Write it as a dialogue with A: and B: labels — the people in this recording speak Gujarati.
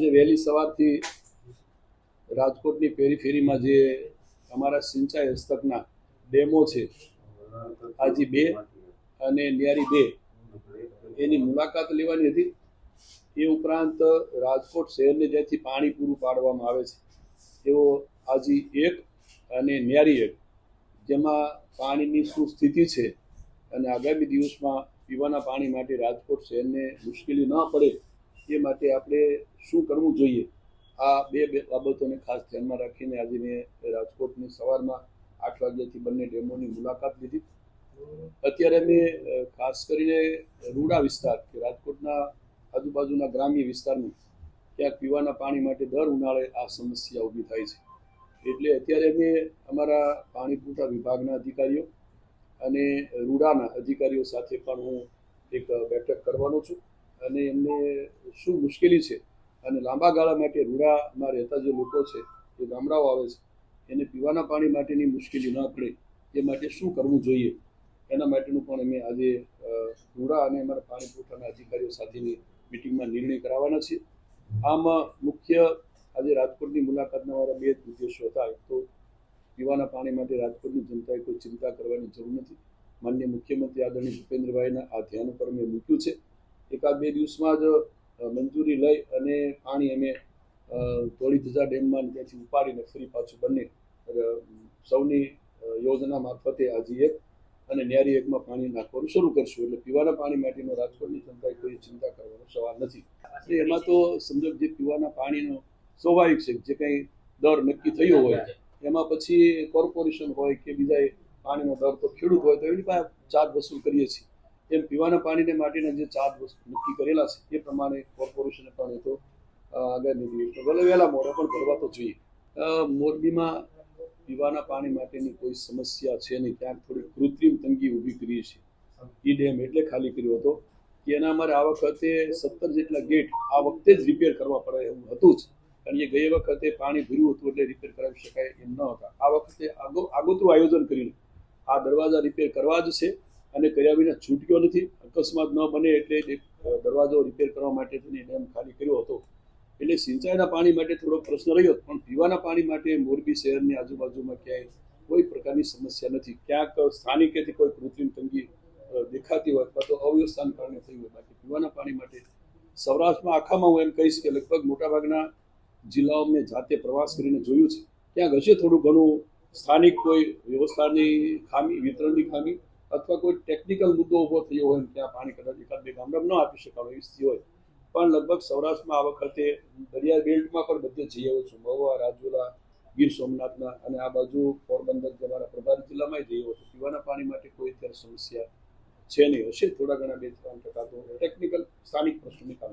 A: આજે વહેલી સવારથી રાજકોટની પેરીફેરીમાં જે અમારા સિંચાઈ હસ્તકના ડેમો છે, આજી બે અને ન્યારી બે, એની મુલાકાત લેવાની હતી. એ ઉપરાંત રાજકોટ શહેરને જ્યાંથી પાણી પૂરું પાડવામાં આવે છે, એવો આજી એક અને ન્યારી એક, જેમાં પાણીની શું સ્થિતિ છે અને આગામી દિવસમાં પીવાના પાણી માટે રાજકોટ શહેરને મુશ્કેલી ન પડે એ માટે આપણે શું કરવું જોઈએ? આ બે બે બાબતોને ખાસ ધ્યાનમાં રાખીને આજે મેં રાજકોટની સવારમાં આઠ વાગ્યાથી બંને ડેમોની મુલાકાત લીધી. અત્યારે મેં ખાસ કરીને રૂડા વિસ્તાર કે રાજકોટના આજુબાજુના ગ્રામ્ય વિસ્તારમાં ક્યાંક પીવાના પાણી માટે દર ઉનાળે આ સમસ્યા ઊભી થાય છે. એટલે અત્યારે મેં અમારા પાણી પૂરતા વિભાગના અધિકારીઓ અને રૂડાના અધિકારીઓ સાથે પણ હું એક બેઠક કરવાનો છું. અને એમને શું મુશ્કેલી છે? અને લાંબા ગાળા માટે રૂડામાં રહેતા જે લોકો છે, જે ગામડાઓ આવે છે, એને પીવાના પાણી માટેની મુશ્કેલી ન પડે, એ માટે શું કરવું જોઈએ? એના માટેનું પણ અમે આજે રૂડા અને અમારા પાણી પુરવઠાના અધિકારીઓ સાથેની મિટિંગમાં નિર્ણય કરાવવાના છે આમાં, મુખ્ય આજે રાજકોટની મુલાકાતના મારા બે ઉદ્દેશો હતા. એક તો પીવાના પાણી માટે રાજકોટની જનતાએ કોઈ ચિંતા કરવાની જરૂર નથી. માન્ય મુખ્યમંત્રી આદરણીય ભૂપેન્દ્રભાઈના આ ધ્યાન ઉપર મેં મૂક્યું છે. એકાદ બે દિવસમાં જ મંજૂરી લઈ અને પાણી અમે અ, ધોળી ધજા ડેમમાં ત્યાંથી ઉપાડીને ફરી પાછું બંને સૌની યોજના મારફતે આજે એક અને ન્યારી એકમાં પાણી નાખવાનું શરૂ કરશું. એટલે પીવાના પાણી માટેનો રાજકોટની જનતાએ કોઈ ચિંતા કરવાનો સવાલ નથી. એટલે એમાં તો સમજો જે પીવાના પાણીનો સ્વાભાવિક છે જે કંઈ દર નક્કી થયો હોય એમાં પછી કોર્પોરેશન હોય કે બીજા પાણીનો દર તો ખેડૂત હોય તો એની પાસે ચાર્જ વસૂલ કરીએ છીએ. એમ પીવાના પાણીને માટેના જે ચાર્જ નક્કી કરેલા છે, એ પ્રમાણે કોર્પોરેશને પણ એ તો આગામી દિવસમાં ભલે વહેલા મોડે પણ ભરવા તો જોઈએ. મોરબીમાં પીવાના પાણી માટેની કોઈ સમસ્યા છે નહીં ક્યાંક થોડી કૃત્રિમ તંગી ઊભી કરી છે. ઈ ડેમ એટલે ખાલી કર્યો હતો કે એના અમારે આ વખતે સત્તર જેટલા ગેટ આ વખતે જ રિપેર કરવા પડે એવું હતું જ. કારણ કે ગઈ વખતે પાણી ભર્યું હતું એટલે રિપેર કરાવી શકાય એમ ન હતા. આ વખતે આગો આગોતરું આયોજન કરીને આ દરવાજા રિપેર કરવા જ છે. અને કર્યા વિના છૂટ્યો નથી, અકસ્માત ન બને એટલે દરવાજો રિપેર કરવા માટે થઈને ડેમ ખાલી કર્યો હતો. એટલે સિંચાઈના પાણી માટે થોડો પ્રશ્ન રહ્યો, પણ પીવાના પાણી માટે મોરબી શહેરની આજુબાજુમાં ક્યાંય કોઈ પ્રકારની સમસ્યા નથી. ક્યાંક સ્થાનિકેથી કોઈ કૃત્રિમ તંગી દેખાતી હોય અથવા તો અવ્યવસ્થાને કારણે થઈ હોય. બાકી પીવાના પાણી માટે સૌરાષ્ટ્રમાં આખામાં હું એમ કહીશ કે લગભગ મોટાભાગના જિલ્લાઓ મેં જાતે પ્રવાસ કરીને જોયું છે. ક્યાંક હશે થોડું ઘણું સ્થાનિક કોઈ વ્યવસ્થાની ખામી, વિતરણની ખામી અથવા કોઈ ટેકનિકલ મુદ્દો ઊભો થયો હોય ત્યાં પાણી કદાચ એકાદ બે ગામડામાં ન આપી શકાય એવી સ્થિતિ હોય, પણ લગભગ સૌરાષ્ટ્રમાં આ વખતે દરિયા બેલ્ટમાં પણ બધે જઈ આવ્યો છું. મહુવા, રાજુલા, ગીર સોમનાથના અને આ બાજુ પોરબંદર અમારા પ્રભારી જિલ્લામાં જઈ છું. પીવાના પાણી માટે કોઈ અત્યારે સમસ્યા છે નહીં. હશે થોડા ઘણા બે ત્રણ ટકા તો ટેકનિકલ સ્થાનિક પ્રશ્નોને કામ